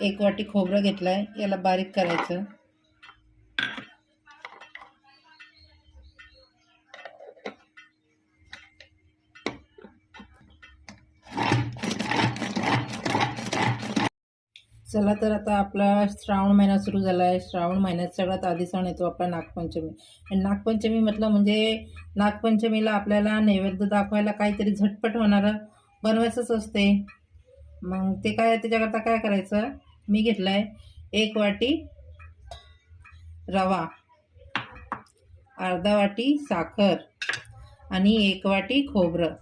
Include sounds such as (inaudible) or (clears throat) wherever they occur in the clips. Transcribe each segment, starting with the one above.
एक वाटी खोबरं घेतलं आहे याला बारीक करायचं. चला तर आता आपला श्रावण महिना सुरू झाला आहे श्रावण महिन्यात सगळ्यात आधी सण येतो आपला नागपंचमी. आणि नागपंचमी म्हटलं म्हणजे नागपंचमीला आपल्याला नैवेद्य दाखवायला काहीतरी झटपट होणारं बनवायचंच असते. मग ते काय त्याच्याकरता काय करायचं? मी घेतला आहे एक वाटी रवा अर्धा वाटी साखर आणि एक वाटी खोबरं.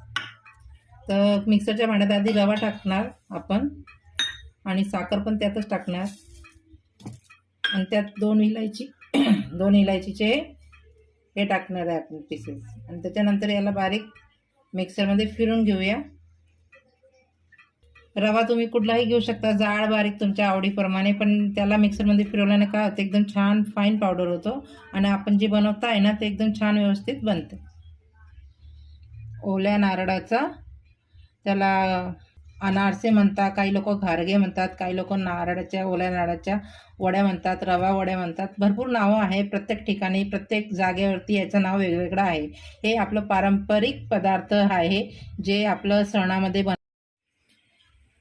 तर मिक्सरच्या भांड्यात आधी रवा टाकणार आपण आणि साखर पण त्यातच टाकणार. आणि त्यात दोन इलायची (clears throat) दोन इलायचीचे हे टाकणार आहे आपण पीसेस आणि त्याच्यानंतर याला बारीक मिक्सरमध्ये फिरून घेऊया. रवा तुम्ही कुठलाही घेऊ शकता जाड बारीक तुमच्या आवडीप्रमाणे पण त्याला मिक्सरमध्ये फिरवल्याने काय होतं एकदम छान फाईन पावडर होतो आणि आपण जे बनवता आहे ना ते एकदम छान व्यवस्थित बनते. ओल्या नारळाचा त्याला अनारसे म्हणतात काही लोक घारगे म्हणतात काही लोक नारळाच्या ओल्या नारळाच्या वड्या म्हणतात रवा वड्या म्हणतात. भरपूर नावं आहे प्रत्येक ठिकाणी प्रत्येक जागेवरती याचं नाव वेगवेगळं आहे. हे आपलं पारंपरिक पदार्थ आहे जे आपलं सणामध्ये बन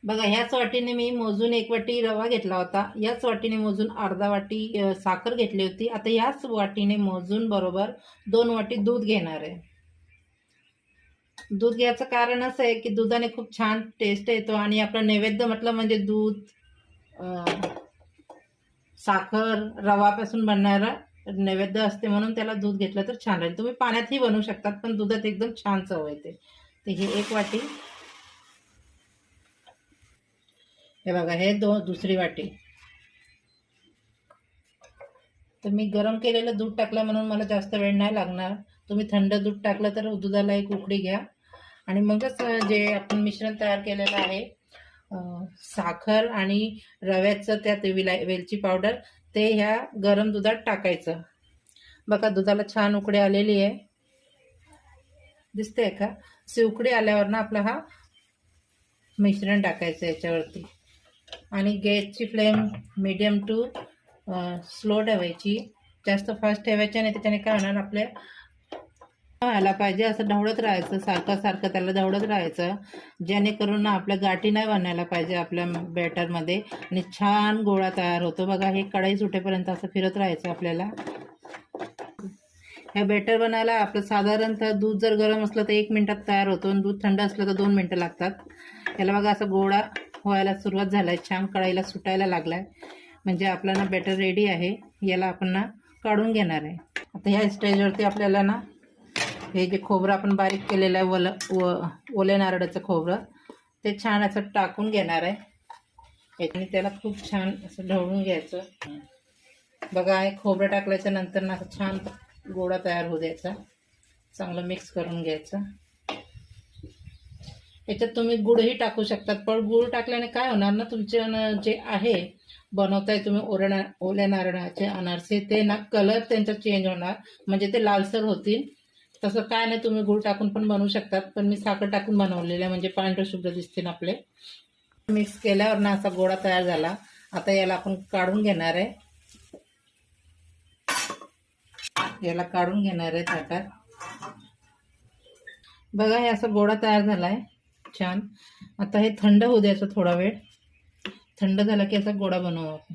बघा ह्याच वाटीने मी मोजून एक वाटी रवा घेतला होता. याच वाटीने मोजून अर्धा वाटी साखर घेतली होती. आता याच वाटीने मोजून बरोबर दोन वाटी दूध घेणार आहे. दूध घ्यायचं कारण असं आहे की दुधाने खूप छान टेस्ट येतो आणि आपलं नैवेद्य म्हटलं म्हणजे दूध साखर रवापासून बनणारा नैवेद्य असते म्हणून त्याला दूध घेतलं तर छान राहील. तुम्ही पाण्यातही बनवू शकतात पण दुधात एकदम छान चव येते. तर ही एक वाटी हे बघा हे दो दुसरी वाटी. तर मी गरम केलेलं दूध टाकलं म्हणून मला जास्त वेळ नाही लागणार. तुम्ही थंड दूध टाकलं तर दुधाला एक उकडी घ्या. आणि मगच जे आपण मिश्रण तयार केलेलं आहे साखर आणि रव्याचं त्यात विलाय वेलची पावडर ते ह्या गरम दुधात टाकायचं. बघा दुधाला छान उकडी आलेली आहे. दिसते का? अशी उकडी आल्यावर ना आपला हा मिश्रण टाकायचं याच्यावरती. आणि गॅसची फ्लेम मिडियम टू स्लो ठेवायची. जास्त फास्ट ठेवायची आणि त्याच्याने काय होणार आपल्या व्हायला पाहिजे. असं ढवळत राहायचं सारखं सारखं त्याला ढवळत राहायचं. जेणेकरून ना आपल्या गाठी नाही बनायला पाहिजे आपल्या बॅटरमध्ये. आणि छान गोळा तयार होतो. बघा हे कढाई सुटेपर्यंत असं फिरत राहायचं आपल्याला. ह्या बॅटर बनायला आपलं साधारणतः दूध जर गरम असलं तर एक मिनटात तयार होतो. आणि दूध थंड असलं तर दोन मिनटं लागतात. याला बघा असं गोळा व्हायला सुरुवात झाला आहे छान कढाईला सुटायला लागला आहे म्हणजे आपला ना बॅटर रेडी आहे याला आपण ना काढून घेणार आहे. आता ह्या स्टेजवरती आपल्याला ना हे जे खोबरं आपण बारीक केलेलं आहे वल व ओल्या नारळाचं खोबरं ते छान असं टाकून घेणार आहे. याच्याने त्याला खूप छान असं ढवळून घ्यायचं. बघा हे खोबरं टाकल्याच्या नंतर ना असं छान गोळा तयार होऊ द्यायचा. चांगलं मिक्स करून घ्यायचं. याच्यात तुम्ही गुळही टाकू शकतात. पण गुळ टाकल्याने काय होणार ना तुमच्या न जे आहे बनवताय तुम्ही ओल्या ओल्या नारळाचे अनारसे ते ना कलर त्यांचा चेंज होणार. म्हणजे ते लालसर होतील. तसं काय नाही तुम्ही गुळ टाकून पण बनवू शकतात. पण मी साखर टाकून बनवलेलं आहे म्हणजे पांढरे शुभ्र दिसतील आपले. मिक्स केल्यावर ना असा गोळा तयार झाला. आता याला आपण काढून घेणार आहे. याला काढून घेणार आहे ताटात बघा हे असं गोळा तयार झाला आहे छान. आता हे थंड होऊ द्यायचं थोडा वेळ. थंड झाला की असा गोळा बनवू आपण.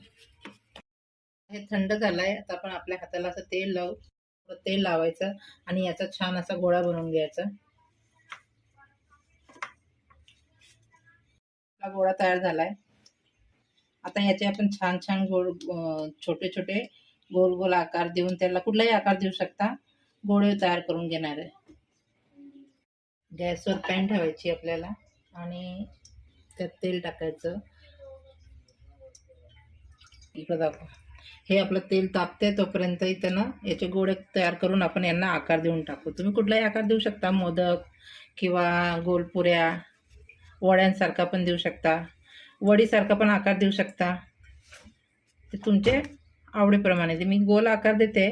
हे थंड झालाय. आता आपण आपल्या हाताला असं तेल लावू. तेल लावायचं आणि याचा छान असा गोळा बनवून घ्यायचा. हा गोळा तयार झालाय. आता याचे आपण छान छान गोल छोटे छोटे गोल गोल आकार देऊन त्याला कुठलाही आकार देऊ शकता. गोळे तयार करून घेणार आहे. गॅसवर पॅन ठेवायची आपल्याला आणि त्यात तेल टाकायचं. इकडं हे आपलं तेल तापते तोपर्यंत त्यांना याचे गोळे तयार करून आपण यांना आकार देऊन टाकू. तुम्ही कुठलाही आकार देऊ शकता. मोदक किंवा गोलपुऱ्या वड्यांसारखा पण देऊ शकता. वडीसारखा पण आकार देऊ शकता. ते तुमचे आवडीप्रमाणे. ते मी गोल आकार देते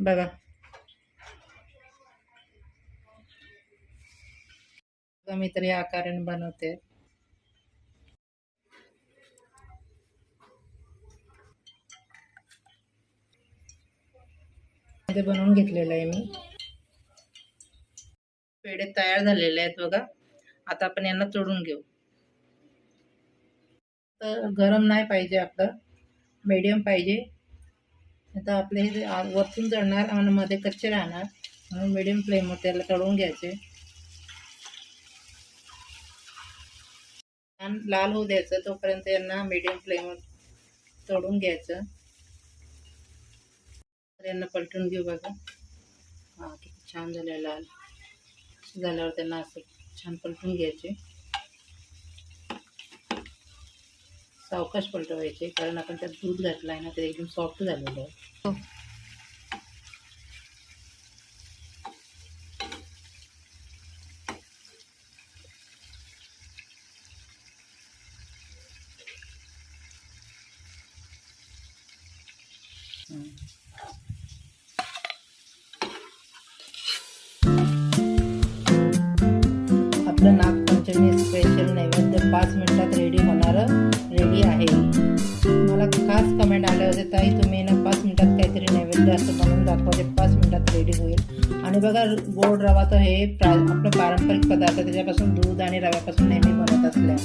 बघा. आता मी तरी आकारण बनवते. बनवून घेतलेलं आहे मी. पेढे तयार झालेले आहेत बघा. आता आपण यांना तोडून घेऊ. तर गरम नाही पाहिजे आपलं. मीडियम पाहिजे. आता आपले हे वरतून जळणार आणि मध्ये कच्चे राहणार. म्हणून मीडियम फ्लेमवर त्याला तळून घ्यायचे. छान लाल होऊ द्यायचं तोपर्यंत यांना मीडियम फ्लेमवर तोडून घ्यायचं. तर यांना पलटून घेऊ बघा. हा किती छान झालं लाल. झाल्यावर त्यांना असं छान पलटून घ्यायचे. सावकाश पलटवायचे कारण आपण त्यात दूध घातलं आहे ना ते एकदम सॉफ्ट झालेलं आहे. हो. आपलं नागपंचमी स्पेशल नैवेद्य पाच मिनिटात रेडी होणार रेडी आहे. मला खास कमेंट आले होते ताई तुम्ही ना पाच मिनिटात काहीतरी नैवेद्य असं बनवून दाखवा ते पाच मिनिटात रेडी होईल. आणि बघा गोड रवा तर हे प्रा आपलं पारंपरिक पदार्थ त्याच्यापासून दूध आणि रव्यापासून नेहमी बनवत असले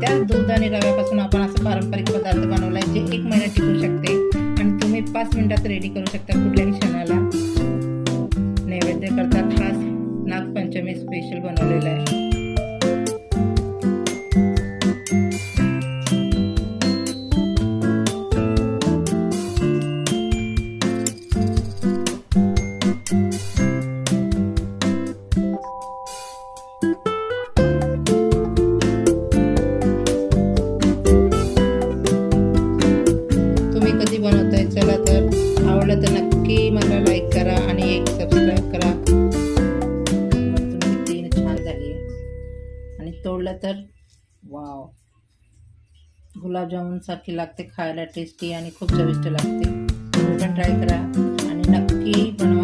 त्याच त्या दूध आणि रव्यापासून आपण असं पारंपरिक पदार्थ बनवला आहे जे एक महिना टिकू शकते. पाच मिनिटात रेडी करू शकता कुठल्याही क्षणाला. नैवेद्य करता खास नागपंचमी स्पेशल बनवलेलं आहे. आणि तोडलं तर वाव. गुलाबजामुनसारखी लागते खायला टेस्टी आणि खूप चविष्ट लागते. तुम्ही पण ट्राय करा. आणि नक्की बनवा.